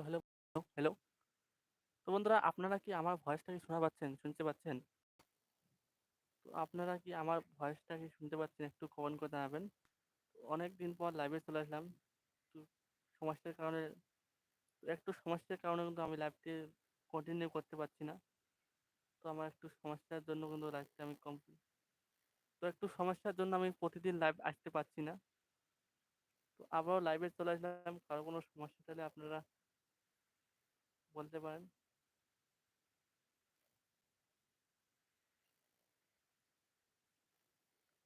Hello, hello, hello. তো বন্ধুরা আপনারা কি আমার ভয়েসটা কি শোনা পাচ্ছেন? শুনতে পাচ্ছেন? তো আপনারা কি আমার ভয়েসটা কি শুনতে পাচ্ছেন? একটু কমেন্ট করে জানাবেন। অনেক দিন পর লাইভে চলে আসলাম। সমস্যার কারণে একটু সমস্যার কারণে কিন্তু আমি লাইভটি কন্টিনিউ করতে পারছি না। তো আমার একটু সমস্যার জন্য কিন্তু লাইভটা আমি কম তো একটু সমস্যার জন্য আমি প্রতিদিন লাইভ আসতে পারছি না। তো আবারও লাইভে চলে আসলাম। কারও কোনো সমস্যা থাকলে আপনারা বলতে পারেন।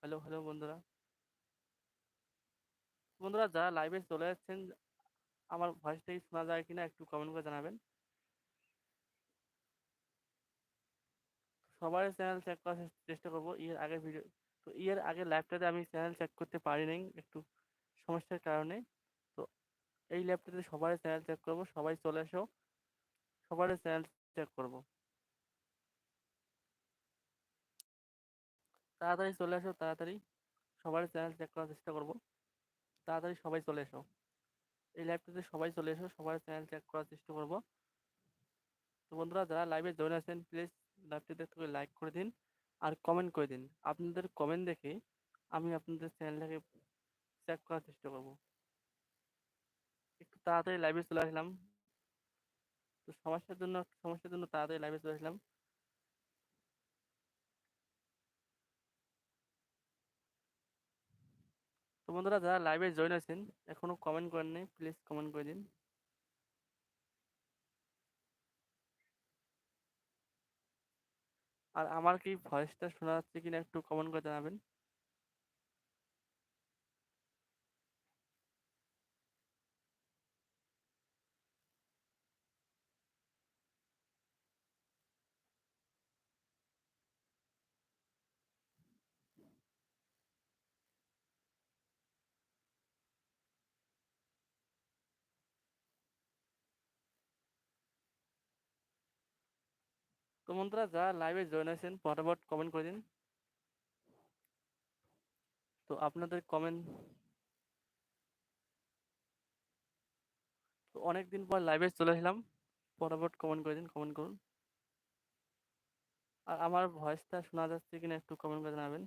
হ্যালো, হ্যালো বন্ধুরা। বন্ধুরা যারা লাইভে চলে যাচ্ছেন, আমার ভয়েসটা কি শোনা যায় কিনা একটু কমেন্ট করে জানাবেন। সবার চ্যানেল চেক করার চেষ্টা করব এর আগের ভিডিও তো এর আগের লাইভটাতে আমি চ্যানেল চেক করতে পারি নাই একটু সমস্যার কারণে। তো এই লাইভটাতে সবারই চ্যানেল চেক করব সবাই চলে এসো। সবারই চ্যানেল চেক করব। তাড়াতাড়ি চলে আসো, তাড়াতাড়ি। সবারই চ্যানেল চেক করার চেষ্টা করব। তাড়াতাড়ি সবাই চলে এসো। এই লাইভটাতে সবাই চলে এসো। সবার চ্যানেল চেক করার চেষ্টা করব। তো বন্ধুরা যারা লাইভে জয়েন আছেন প্লিজ লাইভটিতে একটু লাইক করে দিন আর কমেন্ট করে দিন। আপনাদের কমেন্ট দেখে আমি আপনাদের চ্যানেলটাকে চেক করার চেষ্টা করব। একটু তাড়াতাড়ি লাইভে চলে আসলাম। তো সমস্যার জন্য সমস্যার জন্য তাড়াতাড়ি লাইভে চলে আসলাম। তো বন্ধুরা, যারা লাইভে জয়েন আছেন, এখনও কমেন্ট করেন প্লিজ কমেন্ট করে দিন। আর আমার কি ভয়েসটা শোনা যাচ্ছে কিনা একটু কমেন্ট করে জানাবেন। বন্ধুরা যারা লাইভে জয়েন হয়েছেন ফটাফট কমেন্ট করে দিন। তো আপনাদের কমেন্ট তো অনেকদিন পর লাইভে চলে এলাম ফটাফট কমেন্ট করে দিন, কমেন্ট করুন। আর আমার ভয়েসটা শোনা যাচ্ছে কিনা একটু কমেন্ট করে জানাবেন।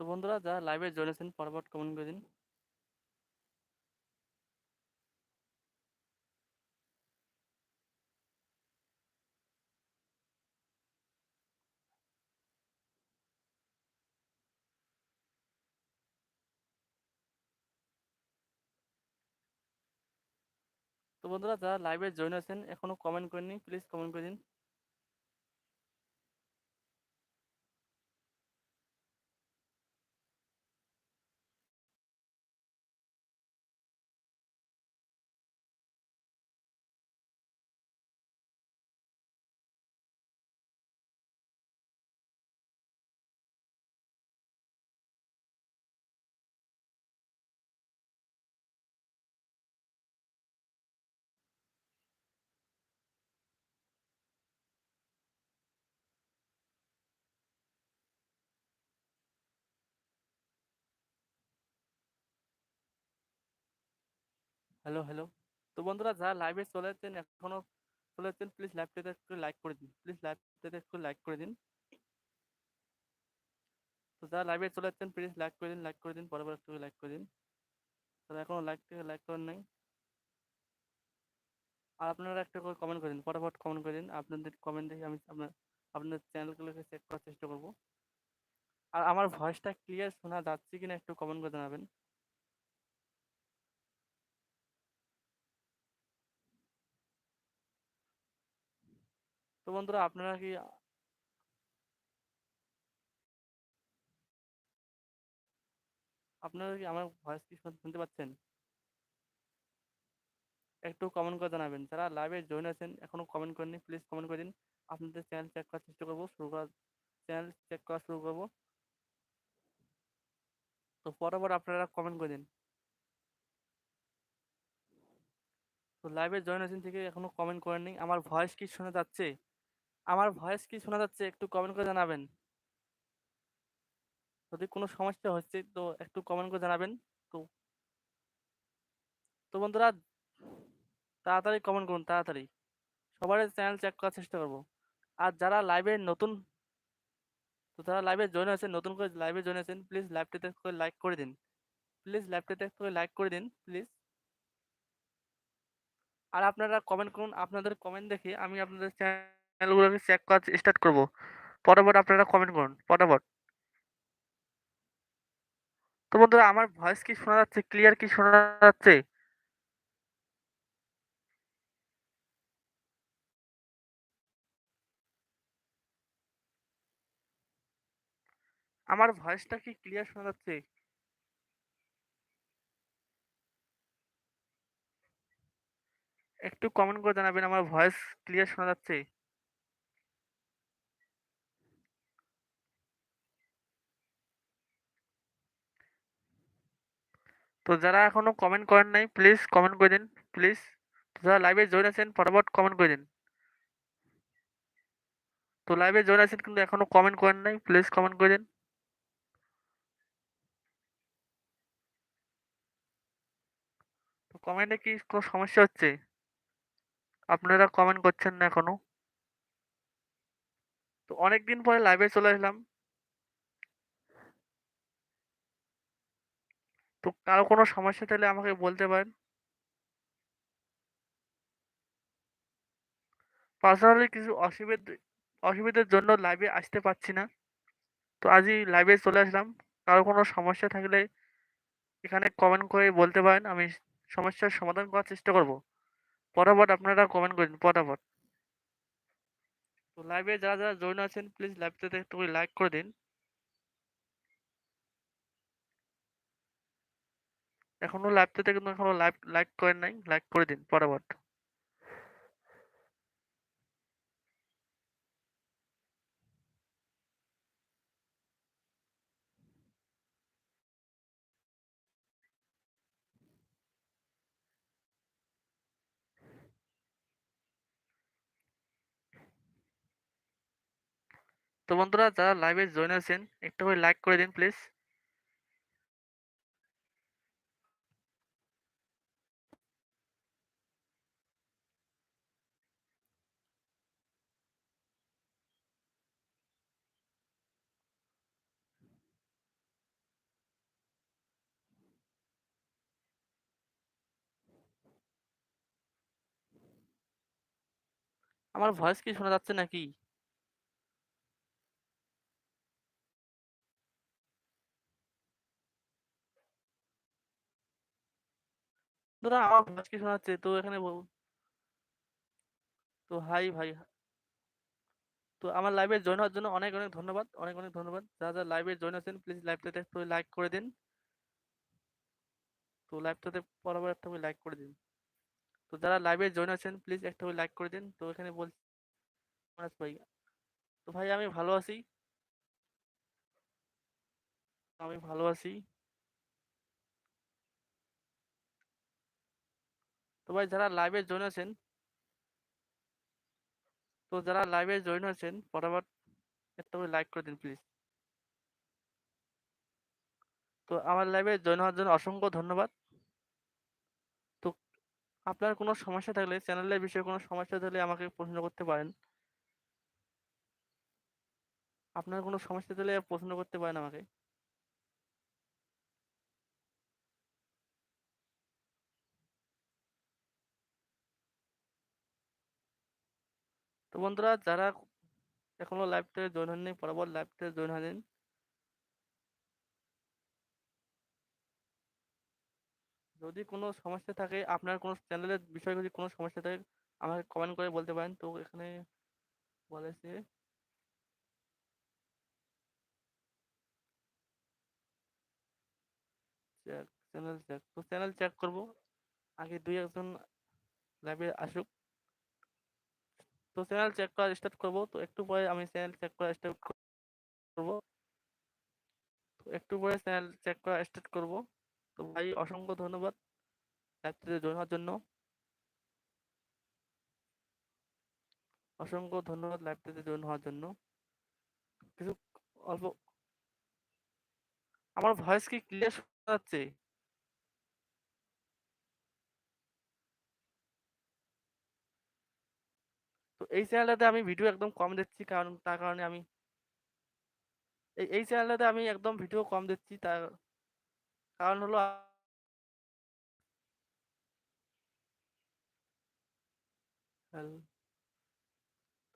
তো বন্ধুরা যারা লাইভে জয়েন আছেন ফটাফট কমেন্ট করে দিন। তো বন্ধুরা যারা লাইভে জয়েন আছেন, এখনও কমেন্ট করেননি প্লিজ কমেন্ট করে দিন। Hello, hello. তো বন্ধুরা যারা লাইভে চলে যাচ্ছেন এখনও চলে যাচ্ছেন প্লিজ লাইভটাতে একটু লাইক করে দিন। প্লিজ লাইভটাতে একটু লাইক করে দিন। তো যারা লাইভে চলে যাচ্ছেন প্লিজ লাইক করে দিন, লাইক করে দিন। পরপর একটু লাইক করে দিন। যারা এখনও লাইক থেকে লাইক করেন নাই। আর আপনারা একটা করে কমেন্ট করে দিন। ফটাফট কমেন্ট করে দিন। আপনাদের কমেন্ট দেখে আমি আপনার আপনাদের চ্যানেলগুলোকে চেক করার চেষ্টা করব। আর আমার ভয়েসটা ক্লিয়ার শোনা যাচ্ছে কিনা একটু কমেন্ট করে জানাবেন। তো বন্ধুরা, আপনারা কি আপনারা কি আমার ভয়েস কি শুন, শুনতে পাচ্ছেন? একটু কমেন্ট করে জানাবেন। যারা লাইভে জয়েন আছেন, এখনও কমেন্ট করেননি প্লিজ কমেন্ট করে দিন। আপনাদের চ্যানেল চেক করার চেষ্টা করব, শুরু করা চ্যানেল চেক করা শুরু করব। তো পরপর আপনারা কমেন্ট করে দিন। তো লাইভে জয়েন আছেন থেকে এখনও কমেন্ট করেননি। আমার ভয়েস কি শোনা যাচ্ছে? আমার ভয়েস কি শোনা যাচ্ছে? একটু কমেন্ট করে জানাবেন। যদি কোনো সমস্যা হচ্ছে তো একটু কমেন্ট করে জানাবেন। তো তো বন্ধুরা, তাড়াতাড়ি কমেন্ট করুন, তাড়াতাড়ি। সবারই চ্যানেল চেক করার চেষ্টা করব। আর যারা লাইভে নতুন, তো যারা লাইভে জয়েন হয়েছেন, নতুন করে লাইভে জয়েন হয়েছেন প্লিজ লাইভটাতে করে লাইক করে দিন। প্লিজ লাইভটাতে করে লাইক করে দিন প্লিজ। আর আপনারা কমেন্ট করুন। আপনাদের কমেন্ট দেখে আমি আপনাদের চ্যানেলগুলোকে চেক করা স্টার্ট করব। পটাপট আপনারা কমেন্ট করুন পটাপট। তো বন্ধুরা, আমার ভয়েস কি শোনা যাচ্ছে? ক্লিয়ার কি শোনা যাচ্ছে? আমার ভয়েসটা কি ক্লিয়ার শোনা যাচ্ছে? একটু কমেন্ট করে জানাবেন, আমার ভয়েস ক্লিয়ার শোনা যাচ্ছে? তো যারা এখনও কমেন্ট করেন নাই প্লিজ কমেন্ট করে দিন প্লিজ। যারা লাইভে জয়েন আছেন, ফটাফট কমেন্ট করে দিন। তো লাইভে জয়েন আছেন কিন্তু এখনও কমেন্ট করেন নাই প্লিজ কমেন্ট করে দিন। তো কমেন্টে কি কোনো সমস্যা হচ্ছে? আপনারা কমেন্ট করছেন না এখনও। তো অনেকদিন পরে লাইভে চলে আসলাম। তো কারও কোনো সমস্যা থাকলে আমাকে বলতে পারেন। পার্সোনালি কিছু অসুবিধে অসুবিধার জন্য লাইভে আসতে পারছি না। তো আজই লাইভে চলে আসলাম। কারও কোনো সমস্যা থাকলে এখানে কমেন্ট করে বলতে পারেন। আমি সমস্যার সমাধান করার চেষ্টা করব। পটাপট আপনারা কমেন্ট করে দিন পটাপট। তো লাইভে যারা, যারা জয়েন আছেন প্লিজ লাইভটাতে একটু লাইক করে দিন। এখনও লাইভটাতে কিন্তু এখনও লাইভ লাইক করেন নাই। লাইক করে দিন পটাপট। তো বন্ধুরা, যারা লাইভে জয়েন আছেন, একটু করে লাইক করে দিন প্লিজ। আমার ভয়েস কি শোনা যাচ্ছে নাকি? বন্ধুরা আমার ভয়েস কি শোনা যাচ্ছে? তো এখানে তো হাই ভাই। তো আমার লাইভে জয়েন হওয়ার জন্য অনেক, অনেক ধন্যবাদ। অনেক, অনেক ধন্যবাদ। যারা, যারা লাইভে জয়েন আছেন প্লিজ লাইভটাতে একটু লাইক করে দিন। তো লাইভটাতে বরাবর একটা লাইক করে দিন। তো যারা লাইভে জয়েন আছেন প্লিজ একটা করে লাইক করে দিন। তো এখানে বল ভাই। তো ভাই, আমি ভালো আছি। আমি ভালো আছি। তো ভাই, যারা লাইভে জয়েন আছেন তো যারা লাইভে জয়েন আছেন ফটাফট একটা করে লাইক করে দিন প্লিজ। তো আমার লাইভে জয়েন হওয়ার জন্য অসংখ্য ধন্যবাদ। আপনার কোনো সমস্যা থাকলে চ্যানেলের বিষয়ে কোনো সমস্যা থাকলে আমাকে প্রশ্ন করতে পারেন। আপনার কোনো সমস্যা থাকলে প্রশ্ন করতে পারেন আমাকে। তো বন্ধুরা, যারা এখনও লাইভটাতে জয়েন হননি বরাবর লাইভটাতে জয়েন হয়ে যদি কোনো সমস্যা থাকে, আপনার কোনো চ্যানেলের বিষয়ে যদি কোনো সমস্যা থাকে, আমাকে কমেন্ট করে বলতে পারেন। তো এখানে বলেছে চেক চ্যানেল চেক তো চ্যানেল চেক করব। আগে দুই একজন লাইভে আসুক। তো চ্যানেল চেক করা স্টার্ট করব। তো একটু পরে আমি চ্যানেল চেক করা স্টার্ট করব। তো একটু পরে চ্যানেল চেক করা স্টার্ট করব। তো ভাই অসংখ্য ধন্যবাদ লাইভটিতে জয়েন হওয়ার জন্য। অসংখ্য ধন্যবাদ লাইভটিতে জয়েন হওয়ার জন্য। কিছু অল্প আমার ভয়েস কি ক্লিয়ার শোনা যাচ্ছে? তো এই চ্যানেলটাতে আমি ভিডিও একদম কম দিচ্ছি কারণ তার কারণে আমি এই এই চ্যানেলটাতে আমি একদম ভিডিও কম দিচ্ছি, তার কারণ হলো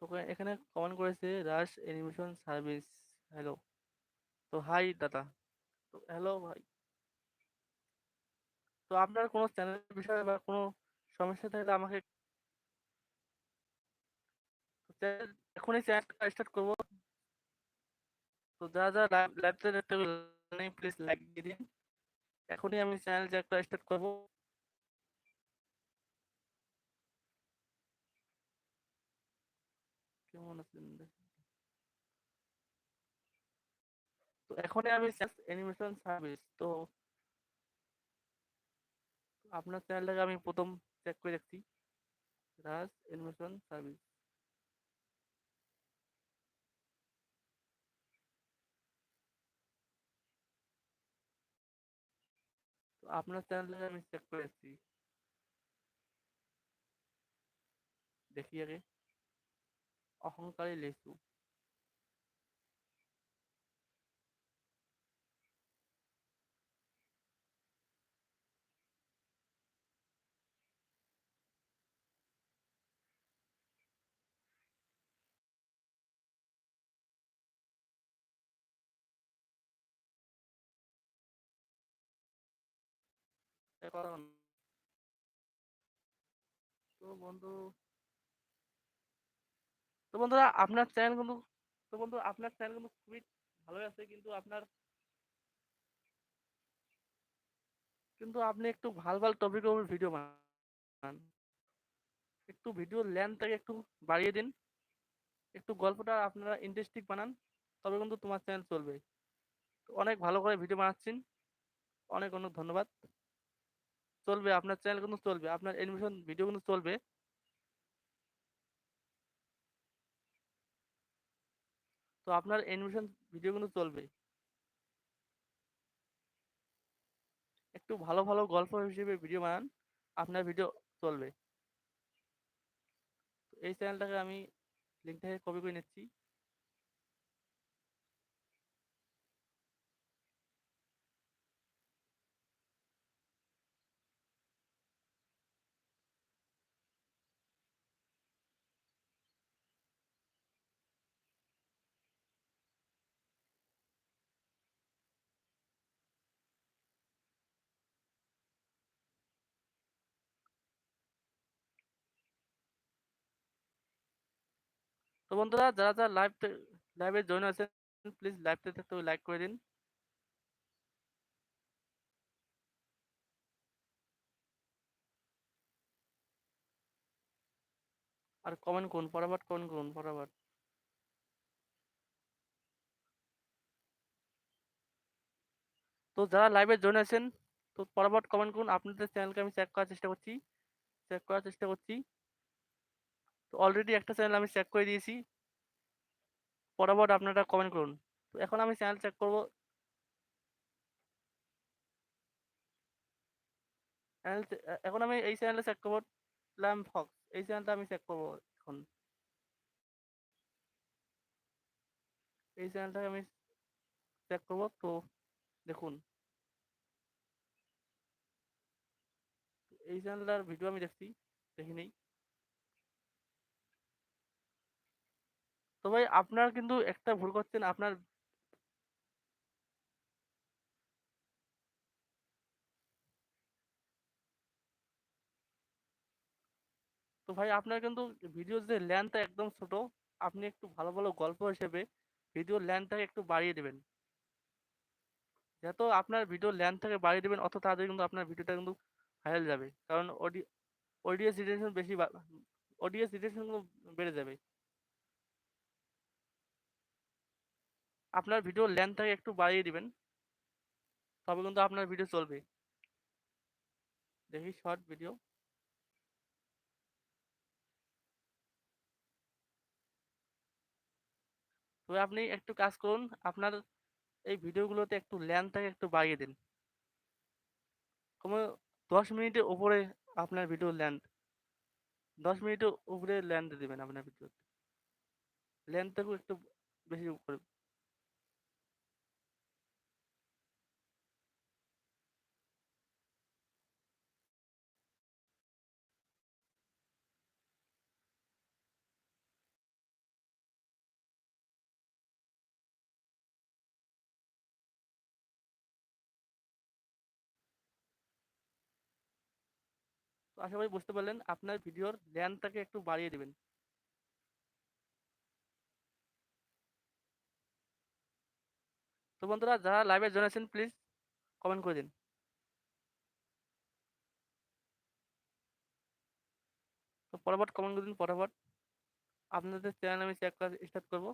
তো এখানে কমেন্ট করেছে রাশ অ্যানিমেশন সার্ভিস হ্যালো। তো হাই দাদা। তো হ্যালো ভাই। তো আপনার কোনো চ্যানেলের বিষয়ে বা কোনো সমস্যা থাকলে আমাকে এখনই চ্যানেলটা স্টার্ট করব। তো যারা যারা লাইভটা দেখতে প্লিজ লাইক দিয়ে দিন। এখনই আমি চ্যানেল একটা স্টার্ট করব। কেমন আছেন? তো এখনই আমি অ্যানিমেশন সার্ভিস তো আপনার চ্যানেলটাকে আমি প্রথম চেক করে দেখছি। রাজ অ্যানিমেশন সার্ভিস আপনার চ্যানেলে আমি চেক করেছি। দেখি আগে। অহংকারী লেসু। তো বন্ধু, তো বন্ধুরা, আপনার চ্যানেল কিন্তু, তো বন্ধু, আপনার চ্যানেল কিন্তু খুবই আছে, কিন্তু আপনার, কিন্তু আপনি একটু ভালো ভালো ভিডিও বানান। একটু ভিডিও লেন্থটাকে একটু বাড়িয়ে দিন। একটু গল্পটা আপনারা ইন্টারেস্টিং বানান, তবে কিন্তু তোমার চ্যানেল চলবে। অনেক ভালো করে ভিডিও বানাচ্ছেন। অনেক অনেক ধন্যবাদ। চলবে, আপনার চ্যানেল কিন্তু চলবে, আপনার অ্যানিমেশন ভিডিও কিন্তু চলবে। তো আপনার অ্যানিমেশন ভিডিও কিন্তু চলবে। একটু ভালো ভালো গল্প হিসেবে ভিডিও বানান, আপনার ভিডিও চলবে। এই চ্যানেলটাকে আমি লিঙ্কটাকে কপি করে নিচ্ছি। তো বন্ধুরা, যারা যারা লাইভ লাইভে জয়েন আছেন প্লিজ লাইভতে থাকতে লাইক করে দিন। আর কমেন্ট করুন, ফটাফট কমেন্ট করুন, ফটাফট। তো যারা লাইভে জয়েন আছেন, তো ফটাফট কমেন্ট করুন, আপনাদের চ্যানেলকে আমি চেক করার চেষ্টা করছি চেক করার চেষ্টা করছি। অলরেডি একটা চ্যানেল আমি চেক করে দিয়েছি। ফটাফট আপনারা কমেন্ট করুন। তো এখন আমি চ্যানেল চেক করব। এখন আমি এই চ্যানেলে চেক করব। ল্যাম ফক্স এই চ্যানেলটা আমি চেক করব এখন। এই চ্যানেলটাকে আমি চেক করব, তো দেখুন। এই চ্যানেলটার ভিডিও আমি দেখছি, দেখি তো ভাই আপনার কিন্তু একটা ভুল করছেন, আপনার তো ভাই আপনার কিন্তু ভিডিও যে লেন্থটা একদম ছোট, আপনি একটু ভালো ভালো গল্প হিসেবে ভিডিও লেন্থটাকে একটু বাড়িয়ে দেবেন। যত আপনার ভিডিও লেন্থ থেকে বাড়িয়ে দেবেন, অত তাড়াতাড়ি কিন্তু আপনার ভিডিওটা কিন্তু ভাইরাল যাবে। কারণ অডিও অডিয়েন্স রিটেনশন বেশি অডিয়েন্স রিটেনশন বেড়ে যাবে। আপনার ভিডিও লেন্থটাকে একটু বাড়িয়ে দিবেন। তবে কিন্তু আপনার ভিডিও চলবে। দেখি শর্ট ভিডিও তবে আপনি একটু কাজ করুন, আপনার এই ভিডিওগুলোতে একটু লেন্থটাকে একটু বাড়িয়ে দিন। কোনো দশ মিনিটের উপরে আপনার ভিডিও লেন্থ দশ মিনিটের উপরে লেন্থ দেবেন আপনার ভিডিওতে লেন্থটাকেও একটু বেশি করে তো আশা করি বুঝতে পারলেন, আপনার ভিডিওর লেন্থটাকে একটু বাড়িয়ে দেবেন। তো বন্ধুরা, যারা লাইভে জয়েন আছেন প্লিজ কমেন্ট করে দিন। তো পরবর্তী কমেন্ট করে দিন পরবর্ত আপনাদের চ্যানেল আমি চেক করা স্টার্ট করব।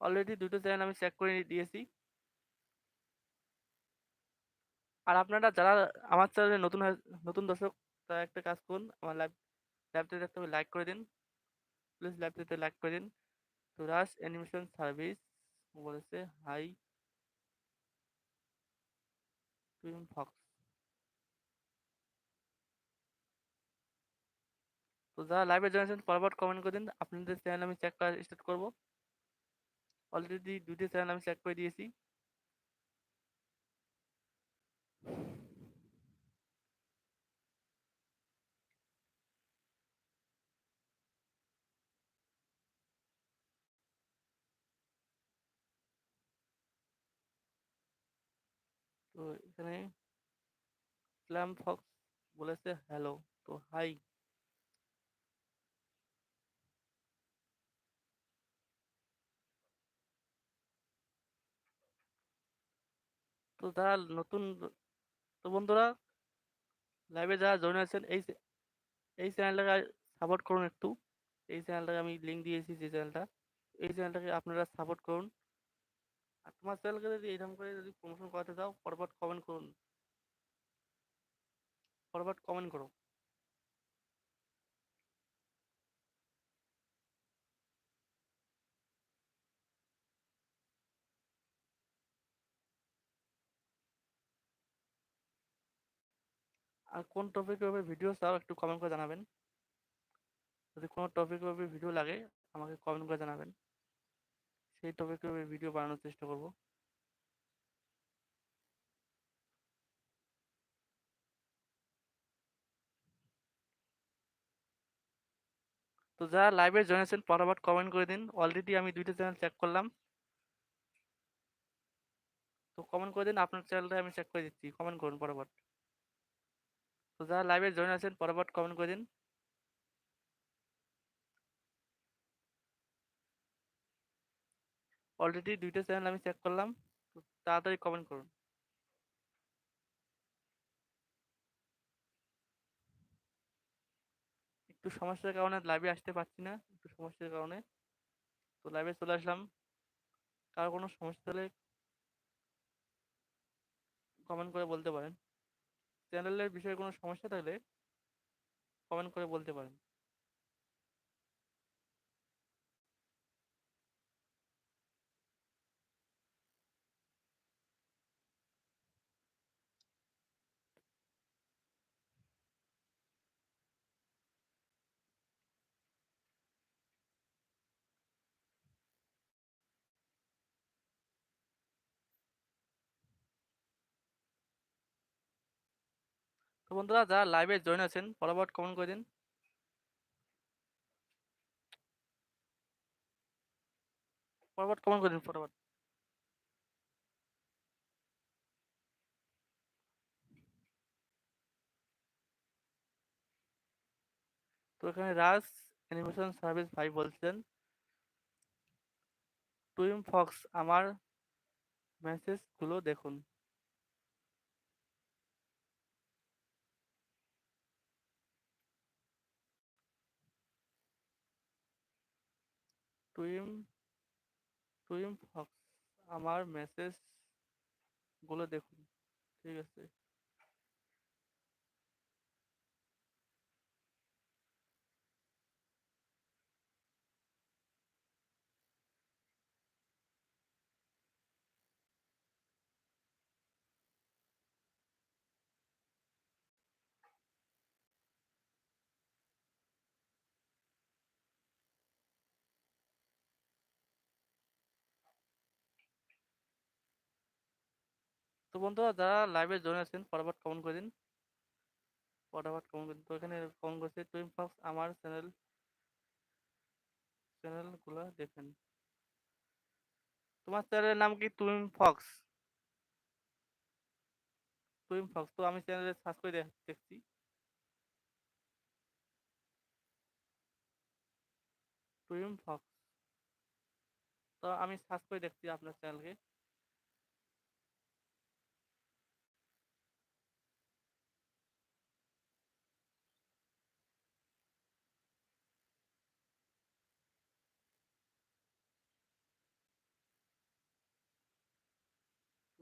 অলরেডি দুটো চ্যানেল আমি চেক করে দিয়েছি। আর আপনারা যারা আমার চ্যানেলে নতুন নতুন দর্শক, তারা একটা কাজ করুন, আমার লাইভ লাইভটাতে একটা লাইক করে দিন। প্লিজ লাইভটাতে লাইক করে দিন। তো রাস অ্যানিমেশন সার্ভিস বলেছে, হাই ফক্স। তো যারা লাইভে জয়েন পরপর কমেন্ট করে দিন। আপনাদের চ্যানেল আমি চেক করা স্টার্ট করব। অলরেডি দুটি চ্যানেল আমি চেক করে দিয়েছি। এখানে স্ল্যাম ফক্স বলেছে হ্যালো তো হাই তো যারা নতুন, তো বন্ধুরা লাইভে যারা জয়েন আছেন, এই এই চ্যানেলটাকে সাপোর্ট করুন একটু। এই চ্যানেলটাকে আমি লিঙ্ক দিয়েছি, যে চ্যানেলটা, এই চ্যানেলটাকে আপনারা সাপোর্ট করুন। আর তোমার চ্যানেলকে যদি এরকম করে যদি প্রমোশন করাতে চাও পরপর কমেন্ট করুন। পরপর কমেন্ট করো। আর কোন টপিকের উপরে ভিডিও চাও, একটু কমেন্ট করে জানাবেন। যদি কোনো টপিকের উপরে ভিডিও লাগে, আমাকে কমেন্ট করে জানাবেন। সেই টপিকের উপরে ভিডিও বানানোর চেষ্টা করব। তো যারা লাইভে জয়েন আছেন পরাবার কমেন্ট করে দিন। অলরেডি আমি দুইটা চ্যানেল চেক করলাম। তো কমেন্ট করে দিন, আপনার চ্যানেলটা আমি চেক করে দিচ্ছি। কমেন্ট করুন পরাবার তো যারা লাইভে জয়েন আছেন পরপর কমেন্ট করে দিন। অলরেডি দুইটা চ্যানেল আমি চেক করলাম তাড়াতাড়ি কমেন্ট করুন। একটু সমস্যার কারণে লাইভে আসতে পারছি না, একটু সমস্যার কারণে। তো লাইভে চলে আসলাম। কারও কোনো সমস্যা হলে কমেন্ট করে বলতে পারেন। চ্যানেলের বিষয়ে কোনো সমস্যা থাকলে কমেন্ট করে বলতে পারেন। তো বন্ধুরা, যারা লাইভে জয়েন আছেন ফলোআউট কমেন্ট করে দিন। ফরওয়ার্ড কমেন্ট করে দিন ফরওয়ার্ড তো এখানে রাজ অ্যানিমেশন সার্ভিস ভাই বলছেন টুইম ফক্স আমার মেসেজগুলো দেখুন। টুইম টুইম ফক্স আমার মেসেজগুলো দেখুন ঠিক আছে? তো বন্ধুরা যারা লাইভে জয়েন আছেন, ফটাফট কমেন্ট করে দিন। ফটাফট কমেন্ট করে তো এখানে কমেন্ট করছে টুইম ফক্স আমার চ্যানেল চ্যানেলগুলো দেখেন। তোমার চ্যানেলের নাম কি? টুইম ফক্স টুইম ফক্স তো আমি চ্যানেলে সার্চ করে দেখ- দেখছি। টুইম ফক্স তো আমি সার্চ করে দেখছি আপনার চ্যানেলকে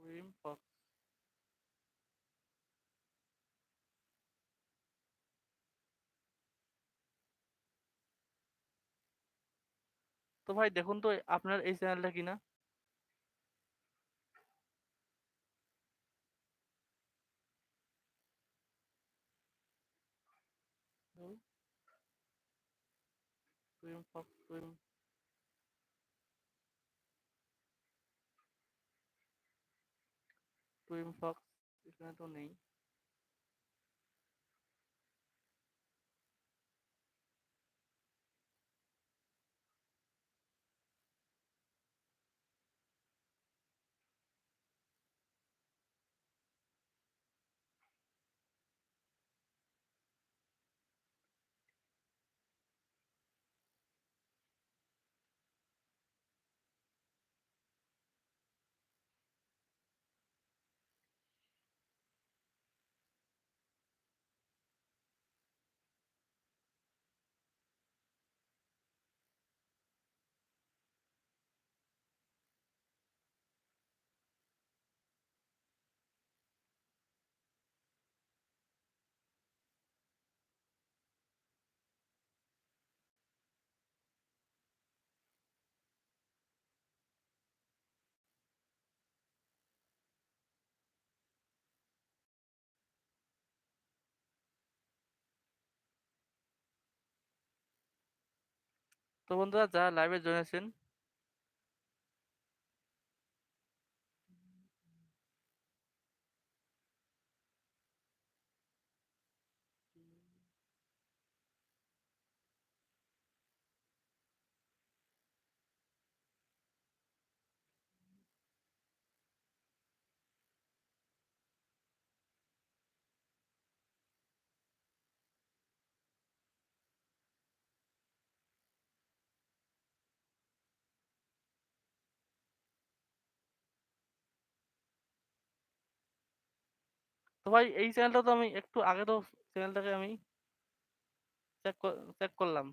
টুইম ফক্স তো ভাই দেখুন তো আপনার এই চ্যানেলটা কিনা। টুইম ফক্স টুইম টুইম ফক্স এখানে তো তো বন্ধুরা যারা লাইভে জয়েন আছেন ভাই, এই চ্যানেলটা তো আমি একটু আগে তো চ্যানেলটাকে আমি চেক চেক করলাম।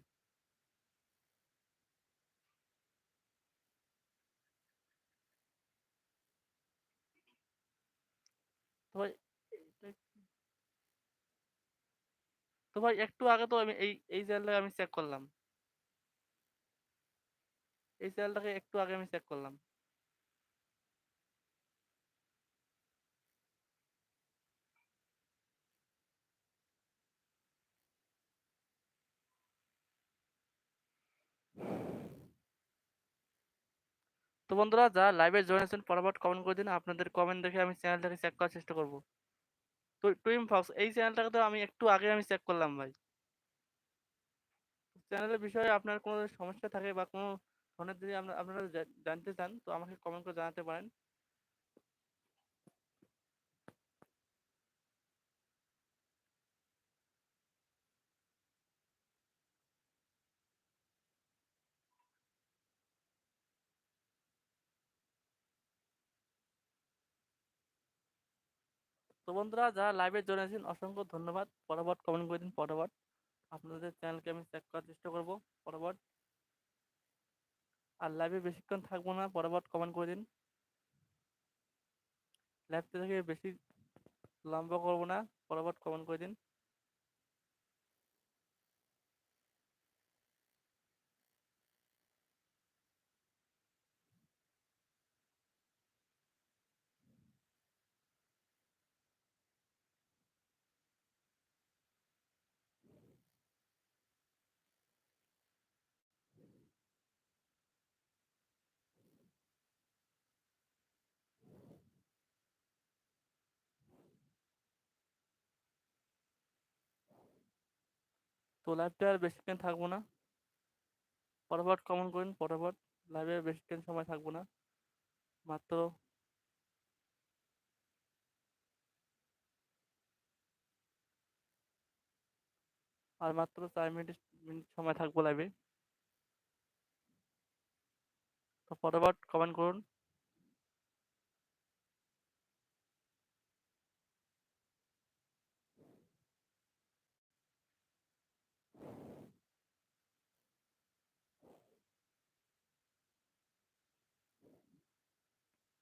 তো ভাই একটু আগে তো আমি এই এই চ্যানেলটাকে আমি চেক করলাম। এই চ্যানেলটাকে একটু আগে আমি চেক করলাম। তো বন্ধুরা, যা লাইভে জয়েন আছেন ফটাফট কমেন্ট করে দিন। আপনাদের কমেন্ট দেখে আমি চ্যানেলটাকে চেক করার চেষ্টা করব। তো টুইম ফক্স এই চ্যানেলটাকে তো আমি একটু আগে আমি চেক করলাম ভাই। চ্যানেলের বিষয়ে আপনার কোনো সমস্যা থাকে বা কোনো ধরনের যদি আপনা- আপনারা জানতে চান, তো আমাকে কমেন্ট করে জানাতে পারেন। তো বন্ধুরা, যারা লাইভে জয়েন আছেন, অসংখ্য ধন্যবাদ। পরবর্ত কমেন্ট করে দিন পরবর্ত। আপনাদের চ্যানেলকে আমি চেক করার চেষ্টা করব পরবর্ত। আর লাইভে বেশিক্ষণ থাকব না, পরবর্ত কমেন্ট করে দিন। লাইভটা থেকে বেশি লম্বা করব না, পরবর্ত কমেন্ট করে দিন। তো লাইভটা আর বেশিক্ষণ থাকব না। পরবর্ত কমেন্ট করুন পরবর্ত লাইভে বেশিক্ষণ সময় থাকব না। মাত্র আর মাত্র চার মিনিট মিনিট সময় থাকব লাইভে তো পরবর্ত কমেন্ট করুন।